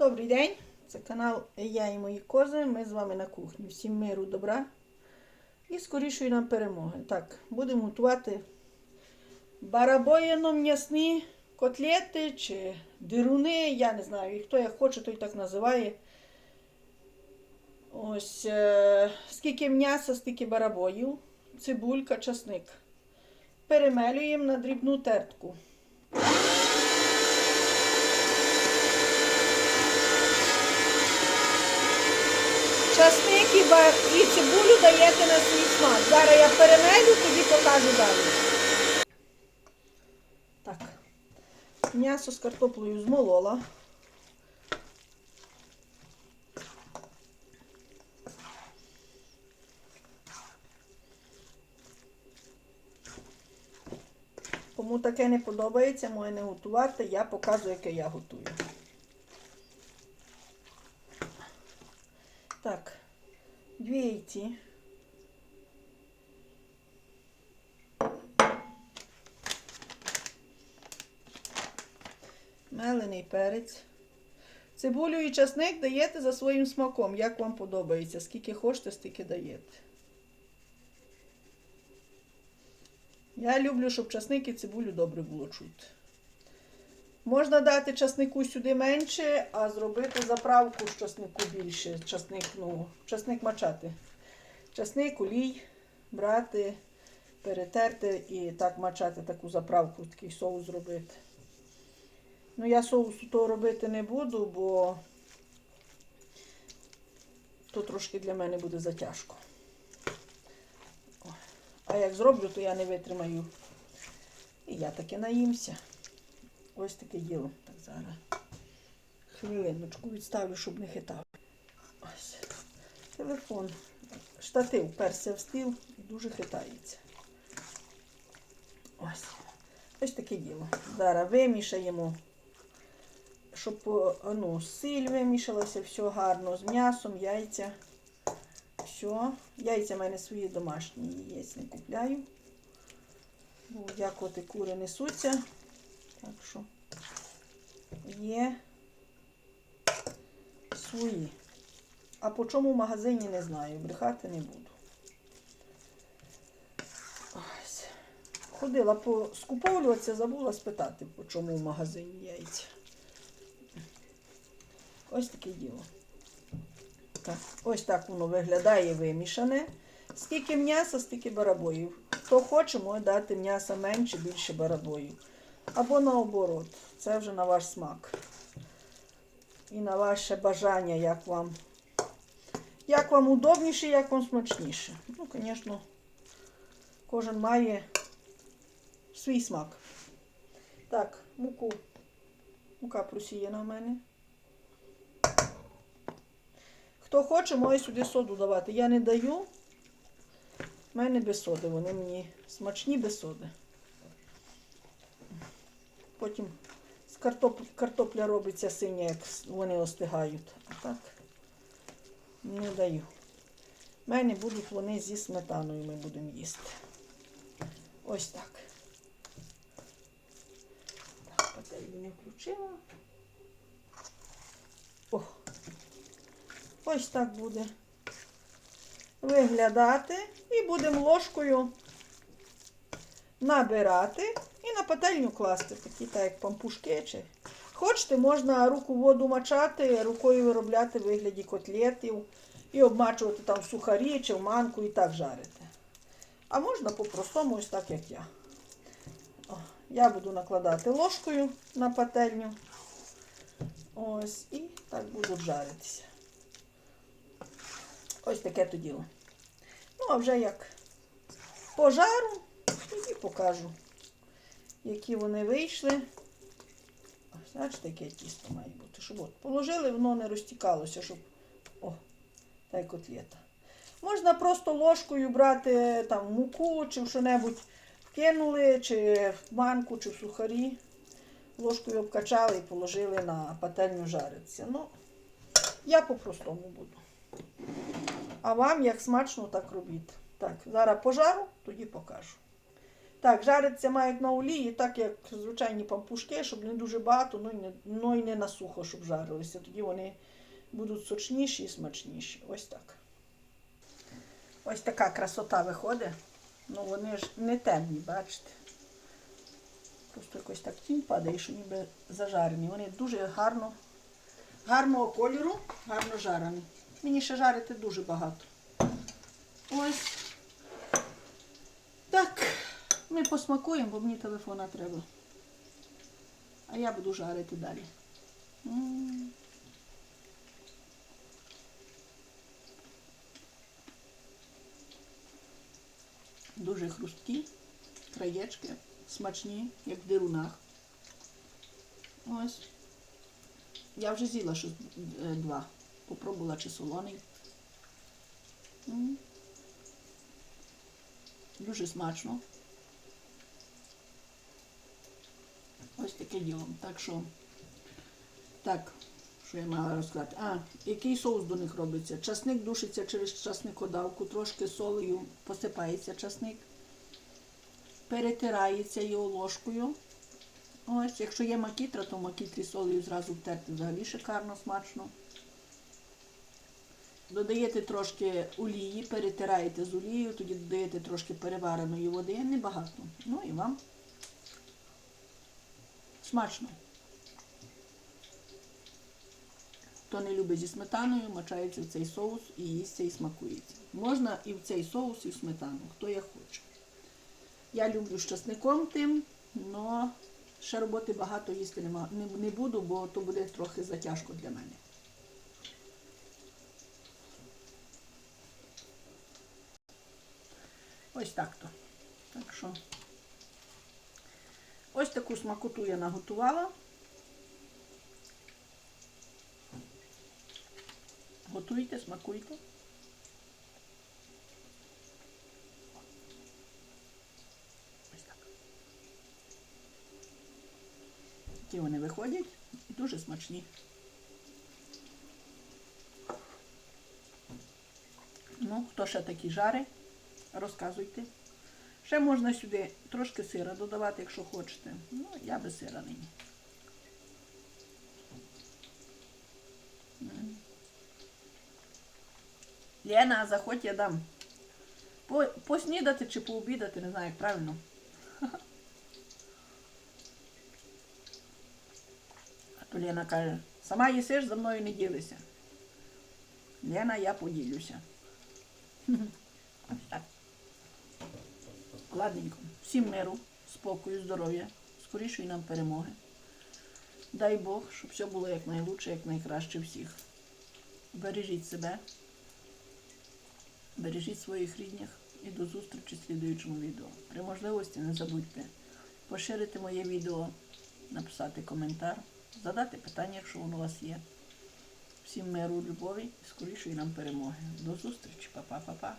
Добрий день! Це канал Я і мої кози. Ми з вами на кухні. Всім миру, добра і скорішої нам перемоги. Так, будемо готувати барабоєно м'ясні котлети чи дируни. Я не знаю, і хто як хоче, той так називає. Ось е, скільки м'яса, стільки барабоїв, цибулька, часник. Перемелюємо на дрібну тертку. Часник і, ба- і цибулю даєте на свій смак. Зараз я перемелю, тоді покажу далі. Так. М'ясо з картоплею змолола. Кому таке не подобається, може не готувати, я показую, яке я готую. Так, дві яйці. Мелений перець. Цибулю і часник даєте за своїм смаком, як вам подобається. Скільки хочете, стільки даєте. Я люблю, щоб часник і цибулю добре було чути. Можна дати часнику сюди менше, а зробити заправку з часнику більше. Часник, ну, часник мачати. Часник, олій, брати, перетерти і так мачати таку заправку, такий соус зробити. Ну, я соусу того робити не буду, бо то трошки для мене буде затяжко. А як зроблю, то я не витримаю. І я таки наїмся. Ось таке діло. Так зараз. Хвилиночку відставлю, щоб не хитав. Ось. Телефон. Штатив перся в стіл і дуже хитається. Ось. Ось таке діло. Зараз вимішаємо, щоб ну, силь вимішалася, все гарно з м'ясом, яйця. Все. Яйця в мене свої домашні яєць не купляю. Бо і кури несуться. Так що є свої. А по чому в магазині не знаю, брехати не буду. Ось. Ходила по скуповуватися, забула спитати, по чому в магазині яйця. Ось таке діло. Так, ось так воно виглядає вимішане. Скільки м'яса, стільки барабоїв. Хто хоче, може дати м'яса менше, більше барабоїв. Або наоборот. Це вже на ваш смак. І на ваше бажання, як вам. Як вам удобніше, як вам смачніше. Ну, звісно, кожен має свій смак. Так, муку. Мука просіяна в мене. Хто хоче, може сюди соду давати. Я не даю. У мене без соди. Вони мені смачні без соди. Потім з картоп... картопля робиться синя, як вони остигають. А так не даю. У мене будуть вони зі сметаною, ми будемо їсти. Ось так. Так, пательню не включила. О. Ось так буде виглядати. І будемо ложкою набирати пательню класти, такі так як пампушки. Чи... Хочете, можна руку воду мачати, рукою виробляти в вигляді котлетів і обмачувати там в сухарі чи в манку і так жарити. А можна по-простому, ось так, як я. О, я буду накладати ложкою на пательню. Ось, і так будуть жаритися. Ось таке то діло. Ну, а вже як пожару, тоді покажу, які вони вийшли. Ось, яке тісто має бути. Щоб от положили, воно не розтікалося, щоб. О, та й котлета. Можна просто ложкою брати там муку чи що-небудь вкинули, чи в манку, чи в сухарі. Ложкою обкачали і положили на пательню жаритися. Ну, я по-простому буду. А вам як смачно, так робіть. Так, зараз пожару, тоді покажу. Так, жариться мають на олії, так як звичайні пампушки, щоб не дуже багато, ну і не, ну і не на сухо, щоб жарилися. Тоді вони будуть сочніші і смачніші. Ось так. Ось така красота виходить. Ну вони ж не темні, бачите. Просто якось так тінь падає, що ніби зажарені. Вони дуже гарно, гарного кольору, гарно жарені. Мені ще жарити дуже багато. Ось. Ми посмакуємо, бо мені телефона треба. А я буду жарити далі. Дуже хрусткі, краєчки, смачні, як в дирунах. Ось. Я вже з'їла щось е, два. Попробувала чи солоний. Дуже смачно. Ось таке діло. Так що, так, що я мала розказати? А, який соус до них робиться? Часник душиться через часникодавку, трошки солею посипається часник, перетирається його ложкою. Ось, якщо є макітра, то макітрі солею зразу втерти взагалі шикарно, смачно. Додаєте трошки олії, перетираєте з олією, тоді додаєте трошки перевареної води, небагато. Ну і вам смачно. Хто не любить зі сметаною, мачається в цей соус і їсться і смакується. Можна і в цей соус, і в сметану, хто як хоче. Я люблю з часником тим, але ще роботи багато їсти не буду, бо то буде трохи затяжко для мене. Ось так то. Так що ось таку смакоту я наготувала. Готуйте, смакуйте. Ось так. Такі вони виходять і дуже смачні. Ну, хто ще такі жари, розказуйте. Ще можна сюди трошки сира додавати, якщо хочете. Ну, я без сира нині. Лена, заходь, я дам. По, поснідати чи пообідати, не знаю, як правильно. А то Лена каже, сама їсиш, за мною не ділися. Лена, я поділюся. Ладненько. Всім миру, спокою, здоров'я, скорішої нам перемоги. Дай Бог, щоб все було як найкраще всіх. Бережіть себе, бережіть своїх рідних і до зустрічі в слідуючому відео. При можливості не забудьте поширити моє відео, написати коментар, задати питання, якщо воно у вас є. Всім миру, любові і скорішої нам перемоги. До зустрічі, па-па-па-па.